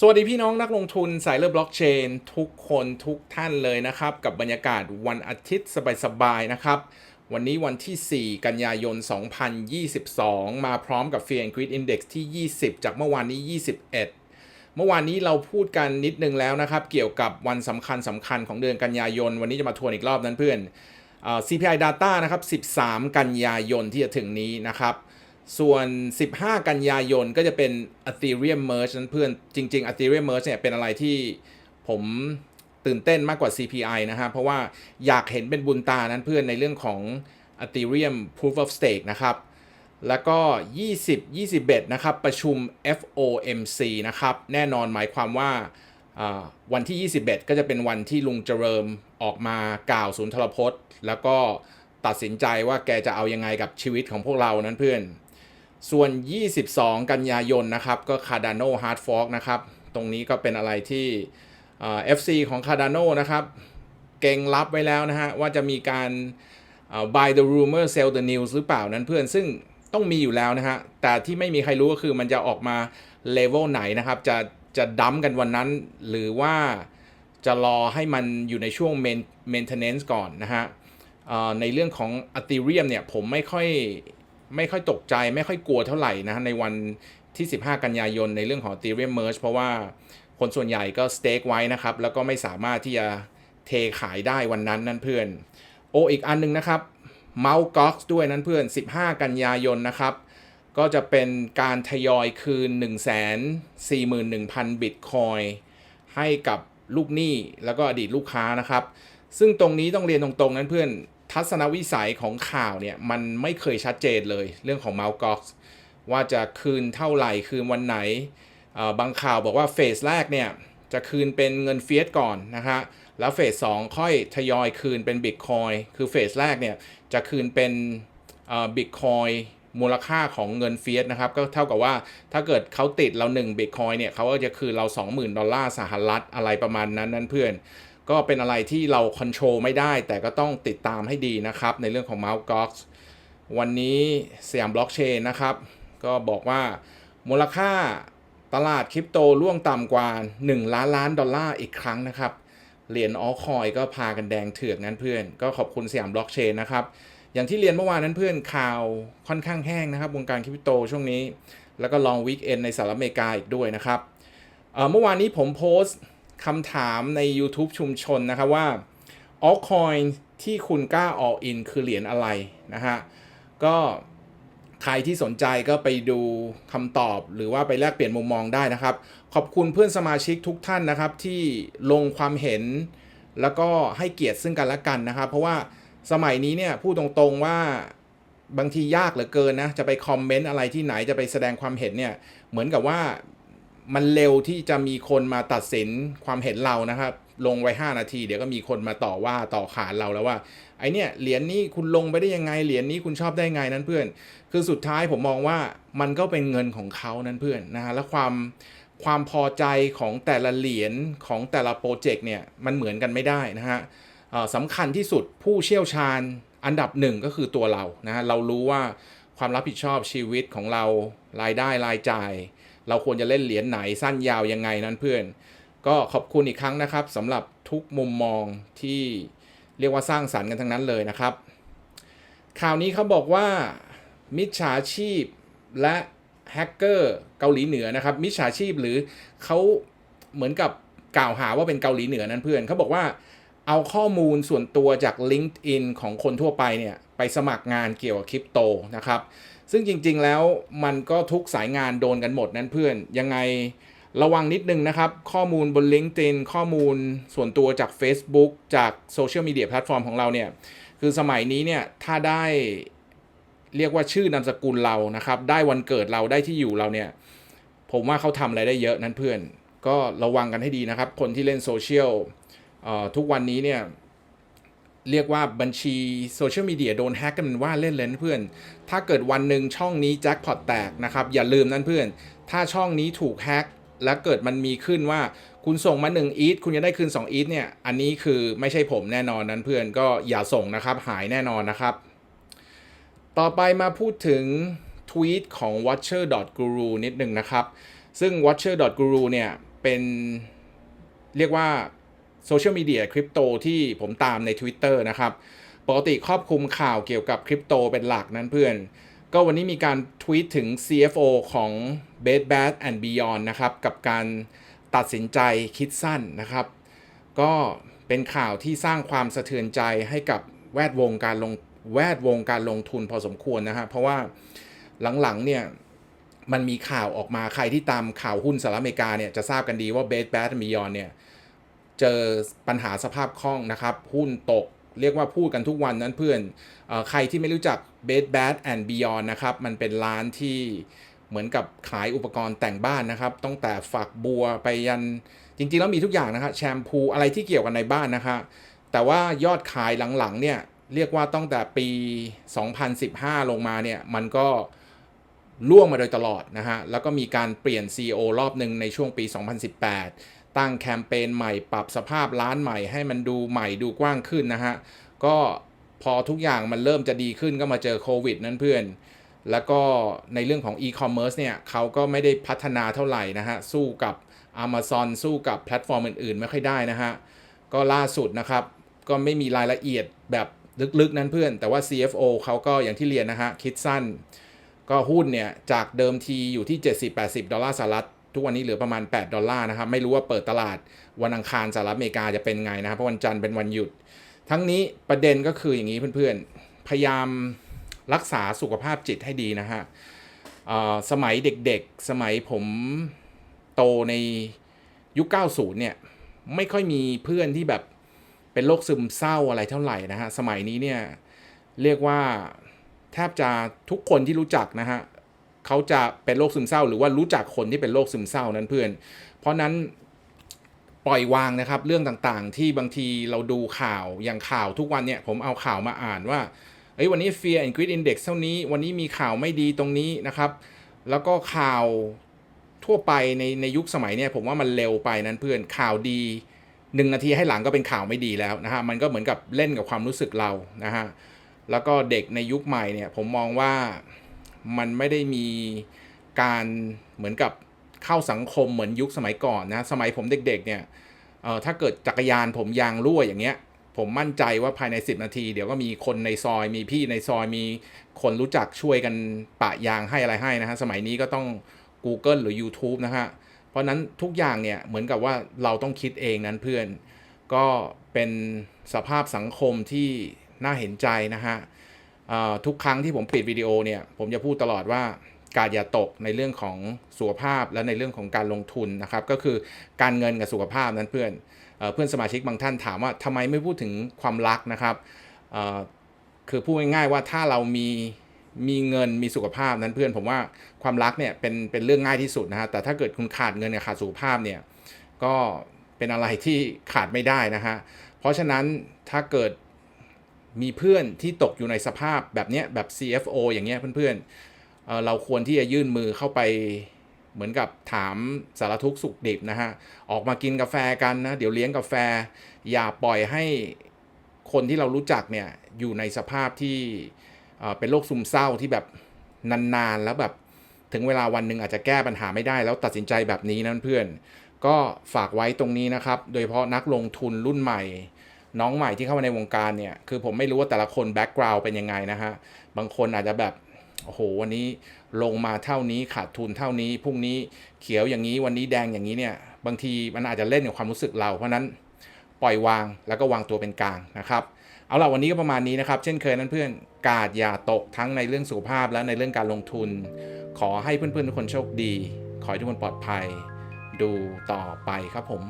สวัสดีพี่น้องนักลงทุนสายเลือบล็อกเชนทุกคนทุกท่านเลยนะครับ กับบรรยากาศวันอาทิตย์สบายๆนะครับ วันนี้วันที่ 4 กันยายน 2022 มาพร้อมกับ Fear and Greed Index ที่ 20 จากเมื่อวานนี้ 21 เมื่อวานนี้เราพูดกันนิดนึงแล้วนะครับ เกี่ยวกับวันสำคัญสำคัญของเดือนกันยายน วันนี้จะมาทวนอีกรอบนั้นเพื่อนอ่อ CPI data นะครับ 13 กันยายนที่จะถึงนี้นะครับ ส่วน 15 กันยายนก็จะเป็น Ethereum Merge นั้นเพื่อนจริง ๆ Ethereum Merge เนี่ยเป็นอะไรที่ผมตื่นเต้นมากกว่า CPI นะฮะเพราะว่าอยากเห็นเป็นบุญตานั้นเพื่อนในเรื่องของ Ethereum Proof of Stake นะครับ แล้วก็ 20 21 นะครับ ประชุม FOMC นะครับ แน่นอนหมายความว่าวันที่ 21 ก็จะเป็นวันที่ลุงเจริญออกมากล่าวสุนย์ทรพจน์ แล้วก็ตัดสินใจว่าแกจะเอายังไงกับชีวิตของพวกเรานั้นเพื่อน ส่วน 22 กันยายนนะครับ ก็ Cardano Hard Fork นะครับ ตรงนี้ก็เป็นอะไรที่ FC ของ Cardano นะครับ เก่งรับไว้แล้วนะฮะ ว่าจะมีการ buy the rumor sell the news หรือเปล่านั้นเพื่อนซึ่งต้องมีอยู่แล้วนะฮะ แต่ที่ไม่มีใครรู้ก็คือมันจะออกมาเลเวลไหนนะครับ จะจะดัมกันวันนั้น หรือว่าจะรอให้มันอยู่ในช่วง Maintenance ก่อนนะฮะในเรื่องของ Ethereum เนี่ยผมไม่ค่อย ไม่ค่อยตกใจไม่ค่อยกลัวเท่าไหร่นะในวันที่ 15 กันยายนในเรื่องของ Ethereum Merge เพราะว่าคนส่วนใหญ่ก็สเต็กไว้นะครับ แล้วก็ไม่สามารถที่จะเทขายได้วันนั้นนั่นเพื่อน โออีกอันหนึงนะครับ m o u t Gox ด้วยนั่นเพื่อน 15 กันยายนนะครับ ก็จะเป็นการทยอยคืน 141,000 บิตคอยให้กับลูกหนี้แล้วก็อดีตลูกค้านะครับ ซึ่งตรงนี้ต้องเรียนตรงๆนั้นเพื่อน ทัศนวิสัยของข่าวเนี่ยมันไม่เคยชัดเจนเลยเรื่องของ m o u t Gox ว่าจะคืนเท่าไหร่คืนวันไหน บางข่าวบอกว่าเฟสแรกเนี่ยจะคืนเป็นเงินเฟียสก่อนนะฮะแล้วเฟสสองค่อยทยอยคืนเป็นบิตคอยคือเฟสแรกเนี่ยจะคืนเป็นบิตคอยมูลค่าของเงินเฟียสนะครับ ก็เท่ากับว่าถ้าเกิดเขาติดเรา1บิตคอยเนี่ยเขาก็จะคืนเรา 20,000 ดอลลาร์สหรัฐอะไรประมาณนั้นนั่นเพื่อน ก็เป็นอะไรที่เราคอนโทรลไม่ได้ แต่ก็ต้องติดตามให้ดีนะครับ ในเรื่องของ Mt. Gox วันนี้สยามบล็อกเชนนะครับ ก็บอกว่ามูลค่าตลาดคริปโตล่วงต่ำกว่า 1 ล้านล้านดอลลาร์อีกครั้งนะครับ เหรียญออคอยก็พากันแดงเถือกนั้นเพื่อน ก็ขอบคุณสยามบล็อกเชนนะครับ อย่างที่เรียนเมื่อวานนั้นเพื่อนข่าวค่อนข้างแห้งนะครับวงการคริปโตช่วงนี้ แล้วก็ลองวีคเอนในสหรัฐอเมริกาอีกด้วยนะครับเอ่อเมื่อวานนี้ผมโพสต์ คำถามใน YouTube ชุมชนนะครับว่า altcoin ที่คุณกล้า all in คือเหรียญอะไรนะฮะ ก็ใครที่สนใจก็ไปดูคำตอบหรือว่าไปแลกเปลี่ยนมุมมองได้นะครับ ขอบคุณเพื่อนสมาชิกทุกท่านนะครับ ที่ลงความเห็นแล้วก็ให้เกียรติซึ่งกันและกันนะครับ เพราะว่าสมัยนี้เนี่ยพูดตรงๆว่าบางทียากเหลือเกินนะ จะไปคอมเมนต์อะไรที่ไหนจะไปแสดงความเห็นเนี่ย เหมือนกับว่า มันเร็วที่จะมีคนมาตัดสินความเห็นเรานะครับ ลงไว้ 5 นาที เดี๋ยวก็มีคนมาต่อว่าต่อขานเราแล้วว่าไอเนี่ยเหรียญนี้คุณลงไปได้ยังไงเหรียญนี้คุณชอบได้ไงนั้นเพื่อน คือสุดท้ายผมมองว่ามันก็เป็นเงินของเขานั้นเพื่อนนะฮะและความความพอใจของแต่ละเหรียญของแต่ละโปรเจกต์เนี่ยมันเหมือนกันไม่ได้นะฮะสำคัญที่สุดผู้เชี่ยวชาญอันดับหนึ่งก็คือตัวเรานะฮะเรารู้ว่าความรับผิดชอบชีวิตของเรารายได้รายจ่าย เราควรจะเล่นเหรียญไหนสั้นยาวยังไงนั้นเพื่อน ก็ขอบคุณอีกครั้งนะครับสำหรับทุกมุมมองที่เรียกว่าสร้างสรรค์กันทั้งนั้นเลยนะครับ ข่าวนี้เขาบอกว่ามิจฉาชีพและแฮกเกอร์เกาหลีเหนือนะครับมิจฉาชีพหรือเขาเหมือนกับกล่าวหาว่าเป็นเกาหลีเหนือนั้นเพื่อนเขาบอกว่าเอาข้อมูลส่วนตัวจาก LinkedIn ของคนทั่วไปเนี่ยไปสมัครงานเกี่ยวกับคริปโตนะครับ ซึ่งจริงๆแล้วมันก็ทุกสายงานโดนกันหมดนั้นเพื่อน ยังไงระวังนิดนึงนะครับ ข้อมูลบน LinkedIn ข้อมูลส่วนตัวจาก Facebook จากโซเชียลมีเดียแพลตฟอร์มของเราเนี่ย คือสมัยนี้เนี่ย ถ้าได้เรียกว่าชื่อนามสกุลเรานะครับ ได้วันเกิดเราได้ที่อยู่เราเนี่ย ผมว่าเขาทำอะไรได้เยอะนั้นเพื่อน ก็ระวังกันให้ดีนะครับ คนที่เล่นโซเชียลทุกวันนี้เนี่ย เรียกว่าบัญชีโซเชียลมีเดียโดนแฮกกันว่าเล่นเลยนะเพื่อน ถ้าเกิดวันหนึ่งช่องนี้แจ็คพอตแตกนะครับ อย่าลืมนั่นเพื่อน ถ้าช่องนี้ถูกแฮกและเกิดมันมีขึ้นว่าคุณส่งมา1อีทคุณจะได้คืน2อีทเนี่ย อันนี้คือไม่ใช่ผมแน่นอนนั้นเพื่อนก็อย่าส่งนะครับ หายแน่นอนนะครับ ต่อไปมาพูดถึงทวีตของ watcher.guru นิดหนึ่งนะครับ ซึ่ง watcher.guru เนี่ยเป็นเรียกว่า โซเชียลมีเดียคริปโตที่ผมตามใน Twitter นะครับ ปกติครอบคลุมข่าวเกี่ยวกับคริปโตเป็นหลักนั้นเพื่อน ก็วันนี้มีการทวีตถึง CFO ของ b e d b a t and Beyond นะครับ กับการตัดสินใจคิดสั้นนะครับ ก็เป็นข่าวที่สร้างความสะเทือนใจให้กับแวดวงการลงแวดวงการลงทุนพอสมควรนะฮะ เพราะว่าหลังๆเนี่ยมันมีข่าวออกมาใครที่ตามข่าวหุ้นสหรัฐอเมริกาเนี่ยจะทราบกันดีว่า b e d b a t and Beyond เนี่ย เจอปัญหาสภาพคล่องนะครับ หุ้นตกเรียกว่าพูดกันทุกวันนั้นเพื่อนออใครที่ไม่รู้จัก Bed Bath and Beyond นะครับ มันเป็นร้านที่เหมือนกับขายอุปกรณ์แต่งบ้านนะครับ ตั้งแต่ฝักบัวไปยันจริงๆ แล้วมีทุกอย่างนะครับแชมพูอะไรที่เกี่ยวกันในบ้านนะครับแต่ว่ายอดขายหลังๆเนี่ยเรียกว่าตั้งแต่ปี 2015 ลงมาเนี่ยมันก็ล่วงมาโดยตลอดนะฮะแล้วก็มีการเปลี่ยน CEO รอบหนึ่งในช่วงปี 2018 ตั้งแคมเปญใหม่ปรับสภาพร้านใหม่ให้มันดูใหม่ดูกว้างขึ้นนะฮะ ก็พอทุกอย่างมันเริ่มจะดีขึ้นก็มาเจอโควิดนั่นเพื่อน แล้วก็ในเรื่องของ e-commerce เนี่ยเขาก็ไม่ได้พัฒนาเท่าไหร่นะฮะ สู้กับ Amazon สู้กับแพลตฟอร์มอื่นๆ ไม่ค่อยได้นะฮะ ก็ล่าสุดนะครับ ก็ไม่มีรายละเอียดแบบลึกๆนั้นเพื่อน แต่ว่า CFO เขาก็อย่างที่เรียนนะฮะ คิดสั้น ก็หุ้นเนี่ยจากเดิมทีอยู่ที่ 70-80 ดอลลาร์สหรัฐ ทุกวันนี้เหลือประมาณ 8 ดอลลาร์นะครับ ไม่รู้ว่าเปิดตลาดวันอังคารสหรัฐอเมริกาจะเป็นไงนะครับเพราะวันจันทร์เป็นวันหยุด ทั้งนี้ประเด็นก็คืออย่างนี้เพื่อนๆ พยายามรักษาสุขภาพจิตให้ดีนะฮะสมัยเด็กๆ สมัยผมโตในยุค 90 เนี่ย ไม่ค่อยมีเพื่อนที่แบบเป็นโรคซึมเศร้าอะไรเท่าไหร่นะฮะ สมัยนี้เนี่ย เรียกว่าแทบจะทุกคนที่รู้จักนะฮะ เขาจะเป็นโรคซึมเศร้า หรือว่ารู้จักคนที่เป็นโรคซึมเศร้านั้นเพื่อน เพราะนั้นปล่อยวางนะครับ เรื่องต่างๆ ที่บางทีเราดูข่าวอย่างข่าวทุกวันเนี่ยผมเอาข่าวมาอ่านว่าเอ้ยวันนี้ Fear and Greed Index เท่านี้ วันนี้มีข่าวไม่ดีตรงนี้นะครับ แล้วก็ข่าวทั่วไปในในยุคสมัยเนี่ยผมว่ามันเร็วไปนั้นเพื่อนข่าวดีหนึ่งนาทีให้หลังก็เป็นข่าวไม่ดีแล้วนะฮะมันก็เหมือนกับเล่นกับความรู้สึกเรานะฮะแล้วก็เด็กในยุคใหม่เนี่ยผมมองว่า มันไม่ได้มีการเหมือนกับเข้าสังคมเหมือนยุคสมัยก่อนนะสมัยผมเด็กๆเนี่ยเออถ้าเกิดจักรยานผมยางรั่วอย่างเงี้ย ผมมั่นใจว่าภายใน 10 นาที เดี๋ยวก็มีคนในซอยมีพี่ในซอยมีคนรู้จักช่วยกันปะยางให้อะไรให้นะฮะสมัยนี้ก็ต้อง Google หรือ YouTube นะฮะเพราะนั้นทุกอย่างเนี่ยเหมือนกับว่าเราต้องคิดเองนั้นเพื่อน ก็เป็นสภาพสังคมที่น่าเห็นใจนะฮะ ทุกครั้งที่ผมปิดวิดีโอเนี่ยผมจะพูดตลอดว่าการอย่าตกในเรื่องของสุขภาพและในเรื่องของการลงทุนนะครับ ก็คือการเงินกับสุขภาพนั้นเพื่อนเอเพื่อนสมาชิกบางท่านถามว่าทำไมไม่พูดถึงความรักนะครับคือพูดง่ายๆว่าถ้าเรามีมีเงินมีสุขภาพนั้นเพื่อนผมว่าความรักเนี่ยเป็นเป็นเรื่องง่ายที่สุดนะฮะแต่ถ้าเกิดคุณขาดเงินกับขาดสุขภาพเนี่ยก็เป็นอะไรที่ขาดไม่ได้นะฮะเพราะฉะนั้นถ้าเกิด มีเพื่อนที่ตกอยู่ในสภาพแบบนี้แบบ CFO อย่างเงี้ยเพื่อนๆเเราควรที่จะยื่นมือเข้าไปเหมือนกับถามสารทุกข์สุขดิบนะฮะ ออกมากินกาแฟกันนะ เดี๋ยวเลี้ยงกาแฟ อย่าปล่อยให้คนที่เรารู้จักเนี่ยอยู่ในสภาพที่เเป็นโรคซึมเศร้าที่แบบนานๆ แล้วแบบถึงเวลาวันหนึ่งอาจจะแก้ปัญหาไม่ได้ แล้วตัดสินใจแบบนี้นั่นเพื่อนก็ฝากไว้ตรงนี้นะครับ โดยเฉพาะนักลงทุนรุ่นใหม่ น้องใหม่ที่เข้ามาในวงการเนี่ย คือผมไม่รู้ว่าแต่ละคนแบ็กกราวด์เป็นยังไงนะฮะ บางคนอาจจะแบบ โอ้โห วันนี้ลงมาเท่านี้ขาดทุนเท่านี้ พรุ่งนี้เขียวอย่างนี้ วันนี้แดงอย่างนี้เนี่ย บางทีมันอาจจะเล่นกับความรู้สึกเรา เพราะนั้นปล่อยวางแล้วก็วางตัวเป็นกลางนะครับ เอาล่ะวันนี้ก็ประมาณนี้นะครับ เช่นเคยนั้นเพื่อนกาดอย่าตกทั้งในเรื่องสุขภาพและในเรื่องการลงทุน ขอให้เพื่อนๆทุกคนโชคดี ขอให้ทุกคนปลอดภัย ดูต่อไปครับผม